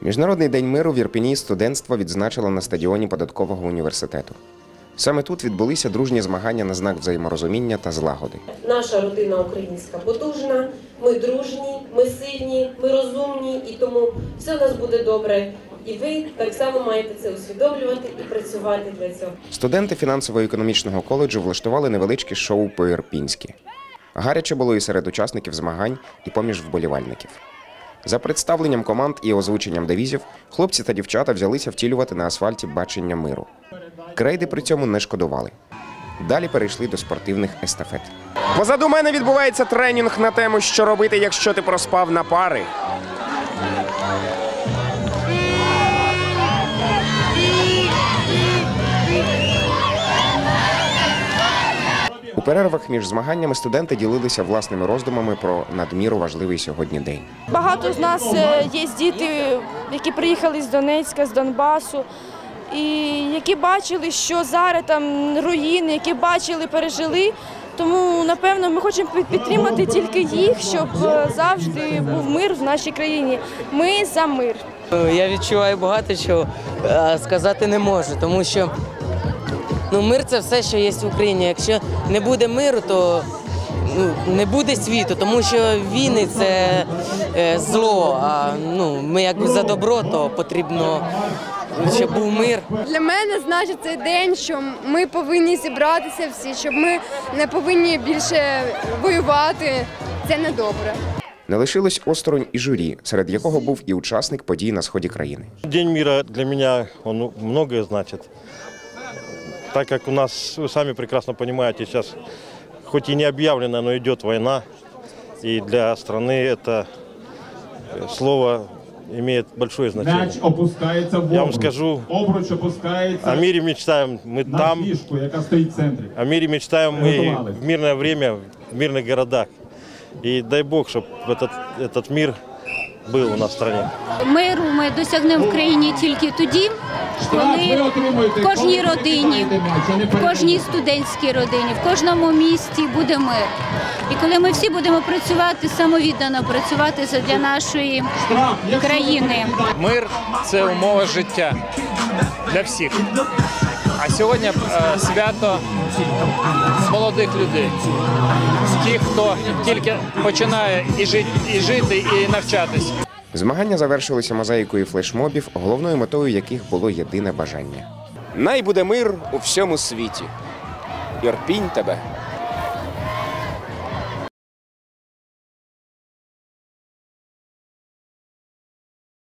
Міжнародний день миру в Ірпіні студентство відзначило на стадіоні податкового університету. Саме тут відбулися дружні змагання на знак взаєморозуміння та злагоди. Наша родина українська потужна, ми дружні, ми сильні, ми розумні, і тому все у нас буде добре. І ви так само маєте це усвідомлювати і працювати для цього. Студенти фінансово-економічного коледжу влаштували невеличке шоу по-ірпінськи. Гаряче було і серед учасників змагань, і поміж вболівальників. За представленням команд і озвученням девізів хлопці та дівчата взялися втілювати на асфальті бачення миру. Крейди при цьому не шкодували. Далі перейшли до спортивних естафет. Позаду мене відбувається тренінг на тему, що робити, якщо ти проспав на пари. У перервах між змаганнями студенти ділилися власними роздумами про надміру важливий сьогодні день. Багато з нас е, є діти, які приїхали з Донецька, з Донбасу, і які бачили, що зараз там руїни, які бачили, пережили. Тому, напевно, ми хочемо підтримати тільки їх, щоб е, завжди був мир в нашій країні. Ми за мир. Я відчуваю багато чого, сказати не можу, тому що ну, мир це все, що є в Україні. Якщо не буде миру, то ну, не буде світу, тому що війни це е, зло. А ну, ми як за добро, то потрібно, щоб був мир. Для мене значить цей день, що ми повинні зібратися всі, щоб ми не повинні більше воювати. Це не добре. Не лишилось осторонь і журі, серед якого був і учасник подій на сході країни. День мира для меня, он многое значит. Так как у нас, вы сами прекрасно понимаете, сейчас хоть и не объявлена, но идет война. И для страны это э, слово имеет большое значение. М'яч опускається в Я вам обруч. скажу, Обруч опускається О мире мечтаем мы на там, фішку, яка стоїть в центрі. о мире мечтаем мы Приготовились. в мирное время, в мирных городах. И дай Бог, чтобы этот, этот мир был у нас в стране. Миру ми досягнемо в країні тільки тоді, коли в кожній родині, в кожній студентській родині, в кожному місті буде мир. І коли ми всі будемо працювати самовіддано, працювати для нашої країни. Мир це умова життя для всіх. А сьогодні е, свято молодих людей, тих, хто тільки починає і жити, і жити, і навчатись. Змагання завершилися мозаїкою флешмобів, головною метою яких було єдине бажання. Най буде мир у всьому світі. Ірпінь тебе